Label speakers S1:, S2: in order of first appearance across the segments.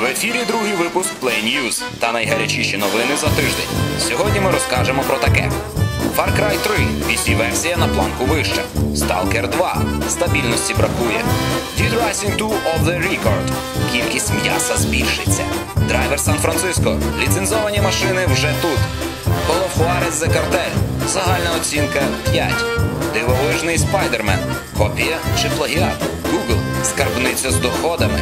S1: В ефірі другий випуск Play News та найгарячіші новини за тиждень. Сьогодні ми розкажемо про таке: Far Cry 3 PC-версія на планку вища. Stalker 2 стабільності бракує. Dead Rising 2 of the Record. Кількість м'яса збільшиться. Драйвер Сан-Франциско. Ліцензовані машини вже тут. Juarez The Cartel. Загальна оцінка 5. Дивовижний Спайдермен. Копія чи плагіат? Google. Скарбниця з доходами.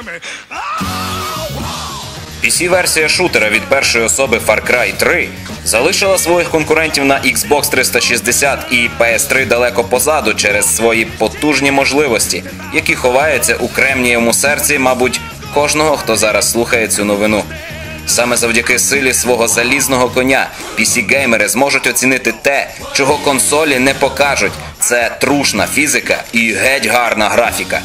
S2: Me.
S1: PC-версія шутера від першої особи Far Cry 3 залишила своїх конкурентів на Xbox 360 і PS3 далеко позаду через свої потужні можливості, які ховаються у кремнієвому серці, мабуть, кожного, хто зараз слухає цю новину. Саме завдяки силі свого залізного коня PC-геймери зможуть оцінити те, чого консолі не покажуть. Це трушна фізика і геть гарна графіка.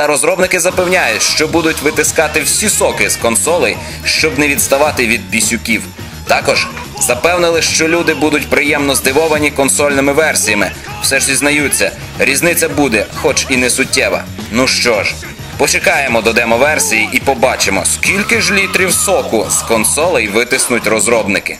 S1: Та розробники запевняють, що будуть витискати всі соки з консолей, щоб не відставати від пісюків. Також запевнили, що люди будуть приємно здивовані консольними версіями. Все ж зізнаються, різниця буде, хоч і не суттєва. Ну що ж, почекаємо до демо-версії і побачимо, скільки ж літрів соку з консолей витиснуть розробники.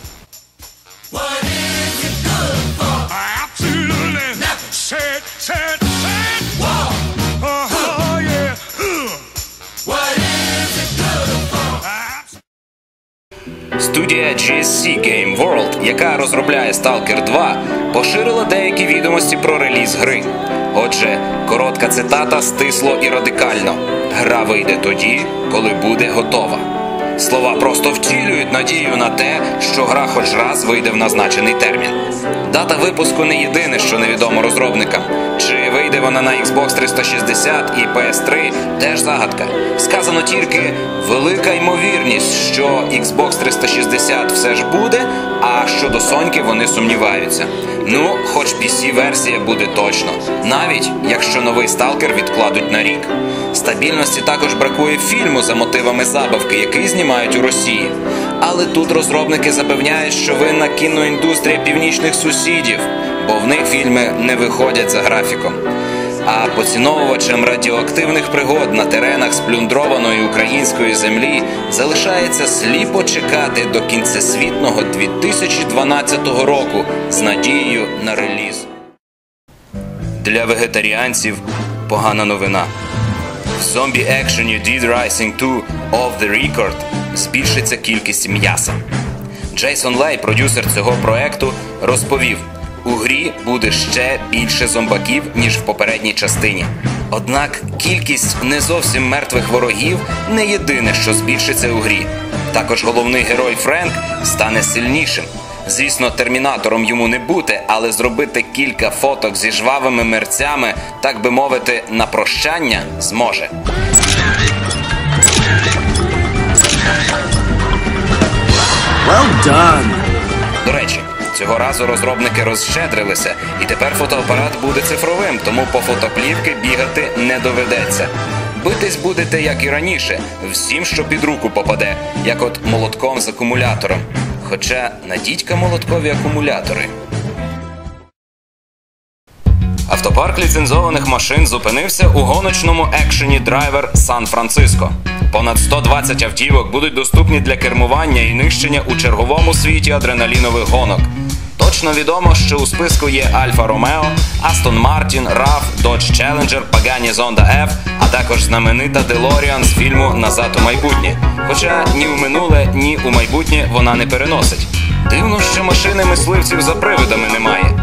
S1: Студія GSC Game World, яка розробляє Stalker 2, поширила деякі відомості про реліз гри. Отже, коротка цитата стисло і радикально. Гра вийде тоді, коли буде готова. Слова просто втілюють надію на те, що гра хоч раз вийде в назначений термін. Дата випуску не єдине, що невідомо розробникам. Чи вийде вона на Xbox 360 і PS3 теж загадка. Сказано тільки велика ймовірність, що Xbox 360 все ж буде, а щодо Соньки вони сумніваються. Ну, хоч PC-версія буде точно, навіть якщо новий сталкер відкладуть на рік. Стабільності також бракує фільму за мотивами забавки, який знімають у Росії. Але тут розробники запевняють, що винна кіноіндустрія північних сусідів, бо в них фільми не виходять за графіком. А поціновувачам радіоактивних пригод на теренах сплюндрованої української землі залишається сліпо чекати до кінцесвітного 2012 року з надією на реліз. Для вегетаріанців погана новина. В зомбі екшені Dead Rising 2 of the Record збільшиться кількість м'яса. Джейсон Лей, продюсер цього проекту, розповів: у грі буде ще більше зомбаків, ніж в попередній частині. Однак кількість не зовсім мертвих ворогів не єдине, що збільшиться у грі. Також головний герой Френк стане сильнішим. Звісно, термінатором йому не бути, але зробити кілька фоток зі жвавими мерцями, так би мовити, на прощання зможе.
S3: Done.
S1: До речі, цього разу розробники розщедрилися, і тепер фотоапарат буде цифровим, тому по фотоплівки бігати не доведеться. Битись будете, як і раніше, всім, що під руку попаде, як от молотком з акумулятором. Хоча на дідька молоткові акумулятори. Автопарк ліцензованих машин зупинився у гоночному екшені драйвер Сан-Франциско. Понад 120 автівок будуть доступні для кермування і нищення у черговому світі адреналінових гонок. Точно відомо, що у списку є Альфа Ромео, Астон Мартін, RAV, Dodge Challenger, Pagani Zonda F, а також знаменита DeLorean з фільму Назад у майбутнє. Хоча ні в минуле, ні у майбутнє вона не переносить. Дивно, що машини мисливців за привидами немає.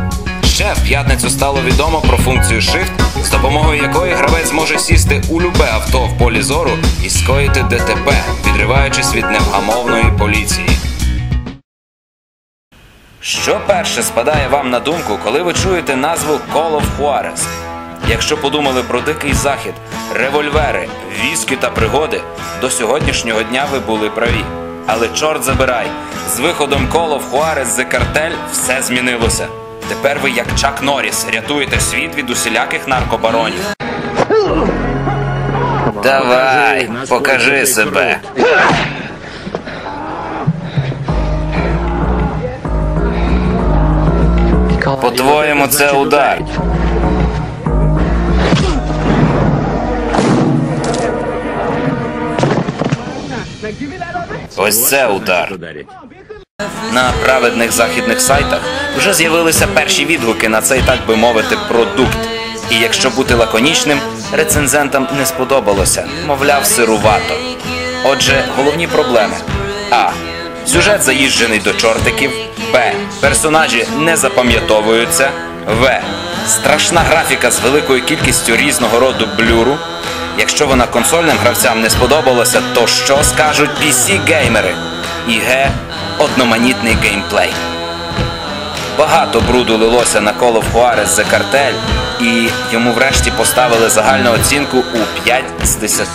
S1: Ще в п'ятницю стало відомо про функцію Shift, з допомогою якої гравець може сісти у любе авто в полі зору і скоїти ДТП, відриваючись від невгамовної поліції. Що перше спадає вам на думку, коли ви чуєте назву Call of Juarez? Якщо подумали про дикий захід, револьвери, віскі та пригоди, до сьогоднішнього дня ви були праві. Але чорт забирай, З виходом Call of Juarez The Cartel все змінилося. Тепер ви, як Чак Норріс, рятуєте світ від усіляких наркобаронів. Давай, покажи себе. По-твоєму, це удар. Ось це удар. На праведних західних сайтах вже з'явилися перші відгуки на цей, так би мовити, продукт. І якщо бути лаконічним, рецензентам не сподобалося, мовляв, сирувато. Отже, головні проблеми: А. Сюжет заїжджений до чортиків. Б. Персонажі не запам'ятовуються. В. Страшна графіка з великою кількістю різного роду блюру. Якщо вона консольним гравцям не сподобалося, то що скажуть PC-геймери? І Г. Одноманітний геймплей. Багато бруду лилося на Call of Juarez The Cartel, і йому врешті поставили загальну оцінку у 5 з 10.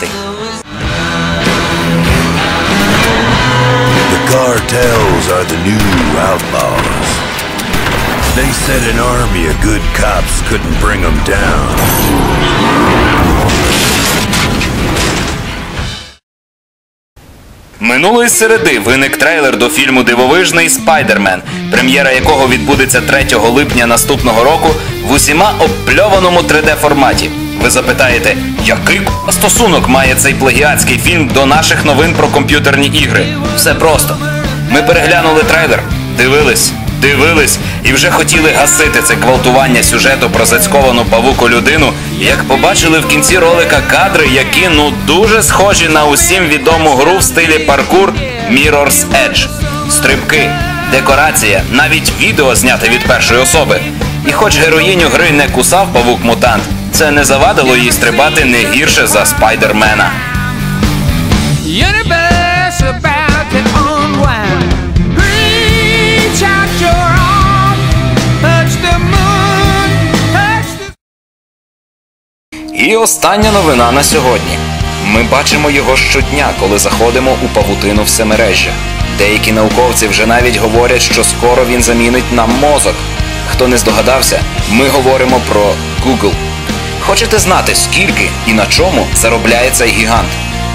S4: The cartels are the new outlaws. They said an army of good cops couldn't bring them down.
S1: Минулої середи виник трейлер до фільму Дивовижний Спайдермен, прем'єра якого відбудеться 3 липня наступного року в усіма обпльованому 3D форматі. Ви запитаєте, який стосунок має цей плагіатський фільм до наших новин про комп'ютерні ігри? Все просто. Ми переглянули трейлер, дивились, дивились і вже хотіли гасити це гвалтування сюжету про зацьковану павуку людину, як побачили в кінці ролика кадри, які ну дуже схожі на усім відому гру в стилі паркур Mirror's Edge. Стрибки, декорація, навіть відео зняте від першої особи. І хоч героїню гри не кусав павук-мутант, це не завадило їй стрибати не гірше за спайдермена. І остання новина на сьогодні. Ми бачимо його щодня, коли заходимо у павутину всемережжя. Деякі науковці вже навіть говорять, що скоро він замінить нам мозок. Хто не здогадався, ми говоримо про Google. Хочете знати, скільки і на чому заробляє цей гігант?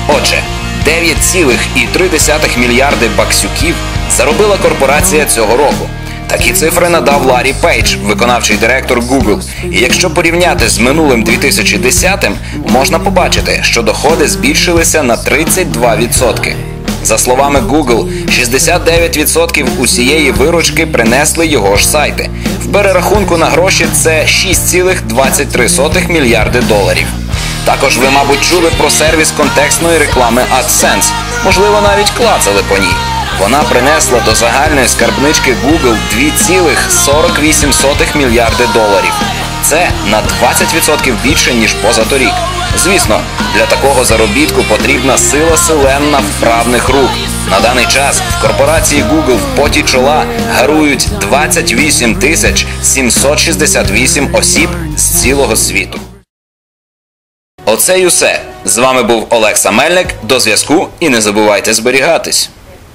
S1: Отже, 9,3 мільярди баксюків заробила корпорація цього року. Такі цифри надав Ларі Пейдж, виконавчий директор Google. І якщо порівняти з минулим 2010-м, можна побачити, що доходи збільшилися на 32%. За словами Google, 69% усієї виручки принесли його ж сайти. В перерахунку на гроші це 6,23 мільярди доларів. Також ви, мабуть, чули про сервіс контекстної реклами AdSense. Можливо, навіть клацали по ній. Вона принесла до загальної скарбнички Google 2,48 мільярди доларів. Це на 20% більше, ніж позаторік. Звісно, для такого заробітку потрібна сила селенна вправних рук. На даний час в корпорації Google в поті чола гарують 28 тисяч 768 осіб з цілого світу. Оце й усе. З вами був Олег Самельник. До зв'язку і не забувайте зберігатись.